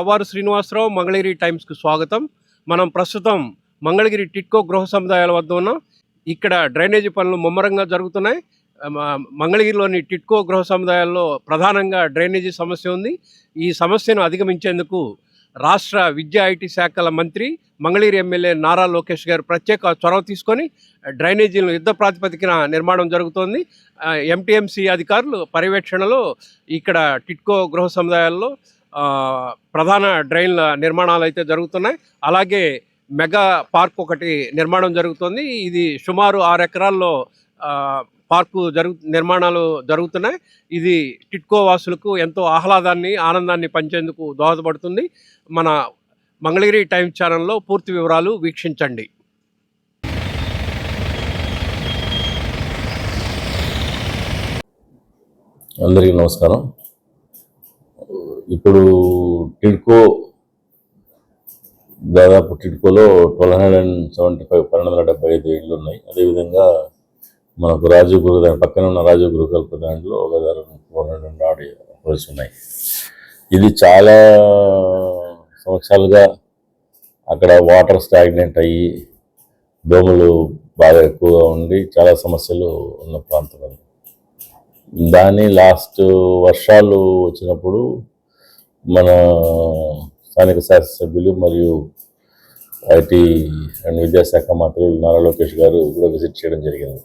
అవ్వారు శ్రీనివాసరావు మంగళగిరి టైమ్స్కి స్వాగతం. మనం ప్రస్తుతం మంగళగిరి టిట్కో గృహ సముదాయాల వద్ద ఉన్నాం. ఇక్కడ డ్రైనేజీ పనులు ముమ్మరంగా జరుగుతున్నాయి. మంగళగిరిలోని టిట్కో గృహ సముదాయాల్లో ప్రధానంగా డ్రైనేజీ సమస్య ఉంది. ఈ సమస్యను అధిగమించేందుకు రాష్ట్ర విద్యా ఐటీ శాఖల మంత్రి మంగళగిరి ఎమ్మెల్యే నారా లోకేష్ గారు ప్రత్యేక చొరవ తీసుకొని డ్రైనేజీలను యుద్ధ ప్రాతిపదికన నిర్మాణం జరుగుతోంది. ఎంటీఎంసీ అధికారులు పర్యవేక్షణలో ఇక్కడ టిట్కో గృహ సముదాయాల్లో ప్రధాన డ్రైన్ల నిర్మాణాలు అయితే జరుగుతున్నాయి. అలాగే మెగా పార్క్ ఒకటి నిర్మాణం జరుగుతుంది. ఇది సుమారు ఆరు ఎకరాల్లో పార్కు జరుగు నిర్మాణాలు జరుగుతున్నాయి. ఇది టిట్కో వాసులకు ఎంతో ఆహ్లాదాన్ని ఆనందాన్ని పంచేందుకు దోహదపడుతుంది. మన మంగళగిరి టైమ్ ఛానల్లో పూర్తి వివరాలు వీక్షించండి. అందరికీ నమస్కారం. ఇప్పుడు టిడ్కో దాదాపు టిడ్కోలో twelve hundred and seventy five పన్నెండు వందల డెబ్బై ఐదు ఇళ్ళు ఉన్నాయి. అదేవిధంగా మనకు రాజీవ్ గృహ దాని పక్కన ఉన్న రాజీవ్ గృహకల్ప దాంట్లో ఒక ఫోర్ హండ్రెడ్ ఆడ ఆడి హోల్స్ ఉన్నాయి. ఇది చాలా సంవత్సరాలుగా అక్కడ వాటర్ స్టాగ్నెంట్ అయ్యి దోమలు బాగా ఎక్కువగా ఉండి చాలా సమస్యలు ఉన్న ప్రాంతం అది. దాన్ని లాస్ట్ వర్షాలు వచ్చినప్పుడు మన స్థానిక శాసనసభ్యులు మరియు ఐటీ అండ్ విద్యాశాఖ మంత్రులు నారా లోకేష్ గారు కూడా విజిట్ చేయడం జరిగింది.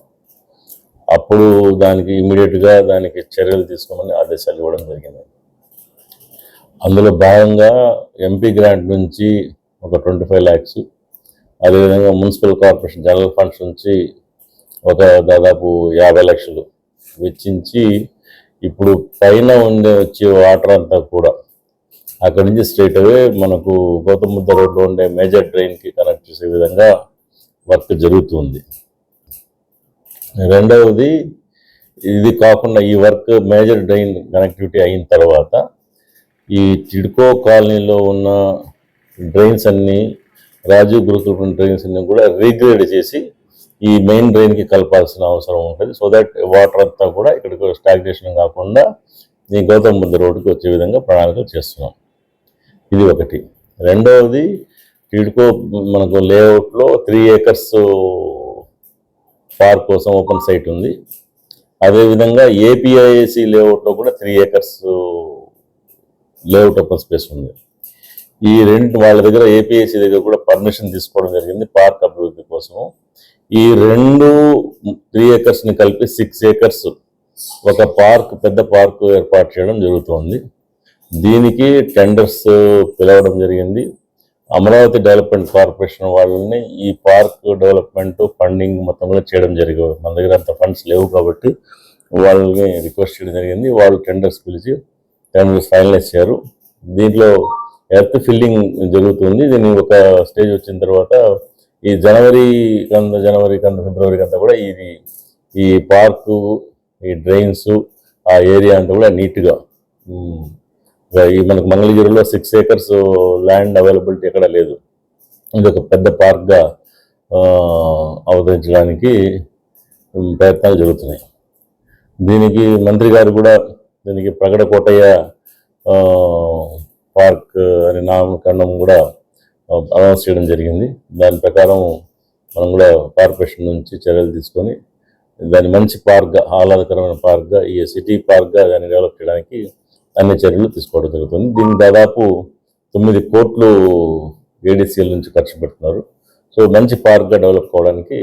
అప్పుడు దానికి ఇమీడియట్గా దానికి చర్యలు తీసుకోమని ఆదేశాలు ఇవ్వడం జరిగింది. అందులో భాగంగా ఎంపీ గ్రాంట్ నుంచి ఒక ట్వంటీ ఫైవ్ ల్యాక్స్ అదేవిధంగా మున్సిపల్ కార్పొరేషన్ జనరల్ ఫండ్స్ నుంచి ఒక దాదాపు యాభై లక్షలు వెచ్చించి ఇప్పుడు పైన ఉండే వచ్చే వాటర్ అంతా కూడా అక్కడి నుంచి స్ట్రైట్ అవే మనకు గౌతమ్ బుద్ధ రోడ్లో ఉండే మేజర్ డ్రైన్కి కనెక్ట్ చేసే విధంగా వర్క్ జరుగుతుంది. రెండవది ఇది కాకుండా ఈ వర్క్ మేజర్ డ్రైన్ కనెక్టివిటీ అయిన తర్వాత ఈ చిడ్కో కాలనీలో ఉన్న డ్రైన్స్ అన్నీ రాజీవ్ గురుకుల డ్రైన్స్ అన్నీ కూడా రీగ్రేడ్ చేసి ఈ మెయిన్ డ్రైన్కి కలపాల్సిన అవసరం ఉంటుంది. సో దట్ వాటర్ అంతా కూడా ఇక్కడికి స్టాగ్నేషన్ కాకుండా ఈ గౌతమ్ బుద్ధ రోడ్డుకి వచ్చే విధంగా ప్రణాళికలు చేస్తున్నాం. ఇది ఒకటి. రెండవది టీడ్కో మనకు లేఅవుట్లో త్రీ ఏకర్స్ పార్క్ కోసం ఓపెన్ సైట్ ఉంది. అదేవిధంగా ఏపీఐఏసీ లేఅవుట్లో కూడా three acres layout open space ఉంది. ఈ రెండు వాళ్ళ దగ్గర ఏపీఐసి దగ్గర కూడా పర్మిషన్ తీసుకోవడం జరిగింది. పార్క్ అభివృద్ధి కోసము. ఈ రెండు త్రీ ఏకర్స్ని కలిపి సిక్స్ ఏకర్స్ ఒక పార్క్ పెద్ద పార్క్ ఏర్పాటు చేయడం జరుగుతోంది. దీనికి టెండర్స్ పిలవడం జరిగింది. అమరావతి డెవలప్మెంట్ కార్పొరేషన్ వాళ్ళని ఈ పార్క్ డెవలప్మెంట్ ఫండింగ్ మొత్తం కూడా చేయడం జరిగింది మన దగ్గర అంత ఫండ్స్ లేవు కాబట్టి వాళ్ళని రిక్వెస్ట్ చేయడం జరిగింది. వాళ్ళు టెండర్స్ పిలిచి టెండర్స్ ఫైనలైజ్ చేశారు. దీంట్లో ఎర్త్ ఫిల్లింగ్ జరుగుతుంది. దీన్ని ఒక స్టేజ్ వచ్చిన తర్వాత ఈ జనవరి కంద జనవరి కంద ఫిబ్రవరి కంతా కూడా ఇది ఈ పార్కు ఈ డ్రైన్స్ ఆ ఏరియా అంతా కూడా నీట్గా ఈ మనకు మంగళగిరిలో సిక్స్ ఏకర్స్ ల్యాండ్ అవైలబిలిటీ ఎక్కడ లేదు. ఇది ఒక పెద్ద పార్క్గా అవతరించడానికి ప్రయత్నాలు జరుగుతున్నాయి. దీనికి మంత్రి గారు కూడా దీనికి ప్రగడ కోటయ్య పార్క్ అనే నామకరణం కూడా అనౌన్స్ చేయడం జరిగింది. దాని ప్రకారం మనం కూడా కార్పొరేషన్ నుంచి చర్యలు తీసుకొని దాన్ని మంచి పార్క్గా ఆహ్లాదకరమైన పార్క్గా ఈ సిటీ పార్క్గా దాన్ని డెవలప్ చేయడానికి అన్ని చర్యలు తీసుకోవడం జరుగుతుంది. దీనికి దాదాపు తొమ్మిది కోట్లు ఏడీసీఎల్ నుంచి ఖర్చు పెడుతున్నారు. సో మంచి పార్క్గా డెవలప్ కావడానికి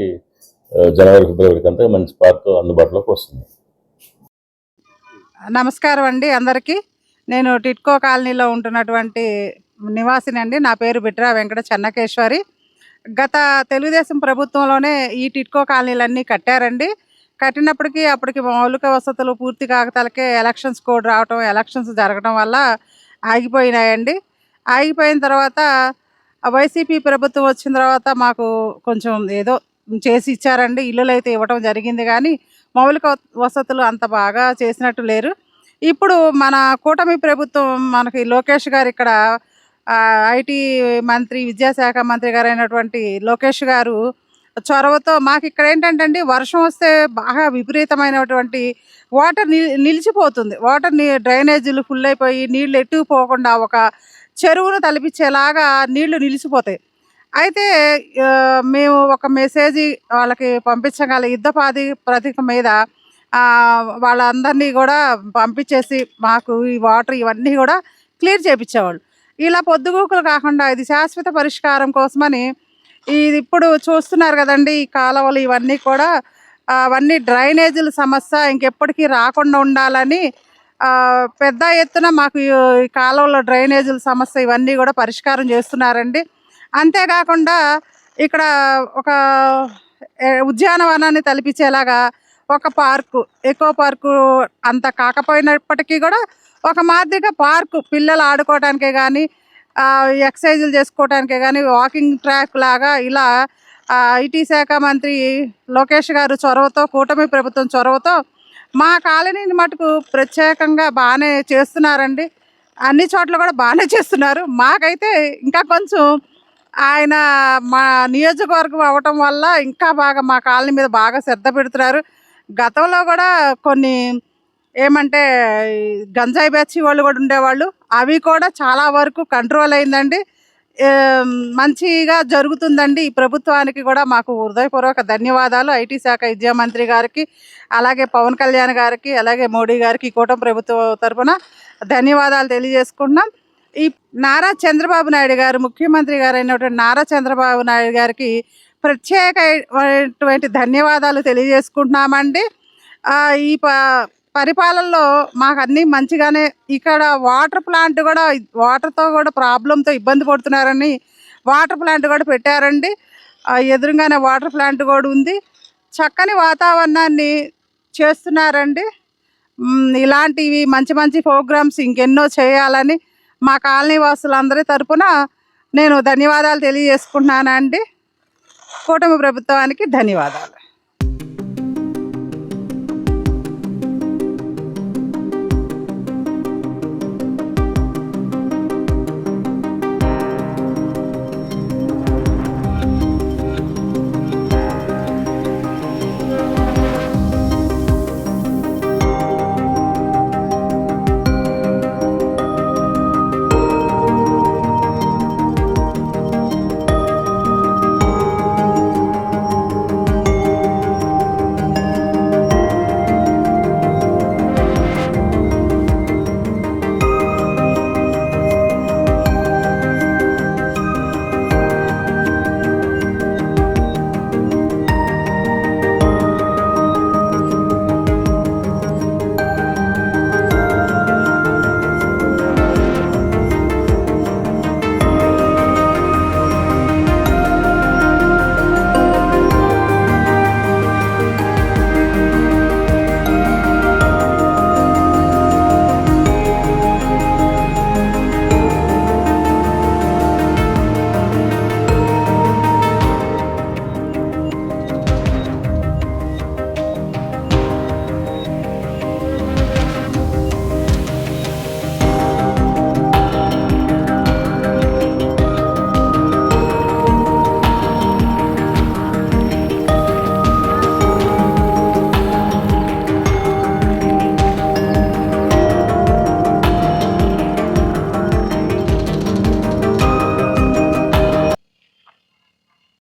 జనవరి ఫిబ్రవరికి అంతా మంచి పార్క్ అందుబాటులోకి వస్తుంది. నమస్కారం అండి అందరికీ. నేను టిట్కో కాలనీలో ఉంటున్నటువంటి నివాసిని అండి. నా పేరు బిట్రా వెంకట చెన్నకేశ్వరి. గత తెలుగుదేశం ప్రభుత్వంలోనే ఈ టిట్కో కాలనీలన్నీ కట్టారండి. కట్టినప్పటికీ అప్పటికి మౌలిక వసతులు పూర్తి కాకతలకే ఎలక్షన్స్ కోడ్ రావటం ఎలక్షన్స్ జరగడం వల్ల ఆగిపోయినాయండి. ఆగిపోయిన తర్వాత వైసీపీ ప్రభుత్వం వచ్చిన తర్వాత మాకు కొంచెం ఏదో చేసి ఇచ్చారండి. ఇల్లులు అయితే ఇవ్వటం జరిగింది కానీ మౌలిక వసతులు అంత బాగా చేసినట్టు లేరు. ఇప్పుడు మన కూటమి ప్రభుత్వం మనకి లోకేష్ గారు ఇక్కడ ఐటీ మంత్రి విద్యాశాఖ మంత్రి గారైనటువంటి లోకేష్ గారు చొరవతో మాకు ఇక్కడ ఏంటంటే అండి వర్షం వస్తే బాగా విపరీతమైనటువంటి వాటర్ నిలిచిపోతుంది. వాటర్ డ్రైనేజీలు ఫుల్ అయిపోయి నీళ్ళు ఎట్టుకు పోకుండా ఒక చెరువును తలపించేలాగా నీళ్ళు నిలిచిపోతాయి. అయితే మేము ఒక మెసేజ్ వాళ్ళకి పంపించగల యుద్ధపాది ప్రతిక మీద వాళ్ళందరినీ కూడా పంపించేసి మాకు ఈ వాటర్ ఇవన్నీ కూడా క్లియర్ చేయించేవాళ్ళు ఇలా పొద్దుగూకులు కాకుండా ఇది శాశ్వత పరిష్కారం కోసమని ఇది ఇప్పుడు చూస్తున్నారు కదండి ఈ కాలువలు ఇవన్నీ కూడా అవన్నీ డ్రైనేజీల సమస్య ఇంకెప్పటికీ రాకుండా ఉండాలని పెద్ద ఎత్తున మాకు ఈ కాలువలో డ్రైనేజీల సమస్య ఇవన్నీ కూడా పరిష్కారం చేస్తున్నారండి. అంతేకాకుండా ఇక్కడ ఒక ఉద్యానవనాన్ని తలపించేలాగా ఒక పార్కు ఎకో పార్కు అంత కాకపోయినప్పటికీ కూడా ఒక మాదిరిగా పార్కు పిల్లలు ఆడుకోవడానికే కానీ ఎక్సర్సైజులు చేసుకోవడానికే కానీ వాకింగ్ ట్రాక్ లాగా ఇలా ఐటీ శాఖ మంత్రి లోకేష్ గారు చొరవతో కూటమి ప్రభుత్వం చొరవతో మా కాలనీని మటుకు ప్రత్యేకంగా బాగానే చేస్తున్నారండి. అన్ని చోట్ల కూడా బాగానే చేస్తున్నారు. మాకైతే ఇంకా కొంచెం ఆయన మా నియోజకవర్గం అవ్వటం వల్ల ఇంకా బాగా మా కాలనీ మీద బాగా శ్రద్ధ పెడుతున్నారు. గతంలో కూడా కొన్ని ఏమంటే గంజాయి బ్యాచి వాళ్ళు కూడా ఉండేవాళ్ళు. అవి కూడా చాలా వరకు కంట్రోల్ అయిందండి. మంచిగా జరుగుతుందండి. ఈ ప్రభుత్వానికి కూడా మాకు హృదయపూర్వక ధన్యవాదాలు. ఐటీ శాఖ విద్యా మంత్రి గారికి అలాగే పవన్ కళ్యాణ్ గారికి అలాగే మోడీ గారికి కూటమి ప్రభుత్వం తరపున ధన్యవాదాలు తెలియజేసుకున్నాం ఈ నారా చంద్రబాబు నాయుడు గారు ముఖ్యమంత్రి గారు అయినటువంటి నారా చంద్రబాబు నాయుడు గారికి ప్రత్యేకమైనటువంటి ధన్యవాదాలు తెలియజేసుకుంటున్నామండి. ఈ ప పరిపాలనలో మాకు అన్నీ మంచిగానే ఇక్కడ వాటర్ ప్లాంట్ కూడా వాటర్తో కూడా ప్రాబ్లంతో ఇబ్బంది పడుతున్నారని వాటర్ ప్లాంట్ కూడా పెట్టారండి. ఎదురుగానే వాటర్ ప్లాంట్ కూడా ఉంది. చక్కని వాతావరణాన్ని చేస్తున్నారండి. ఇలాంటివి మంచి మంచి ప్రోగ్రామ్స్ ఇంకెన్నో చేయాలని మా కాలనీ వాసులందరి తరపున నేను ధన్యవాదాలు తెలియజేసుకుంటున్నానండి. కూటమి ప్రభుత్వానికి ధన్యవాదాలు.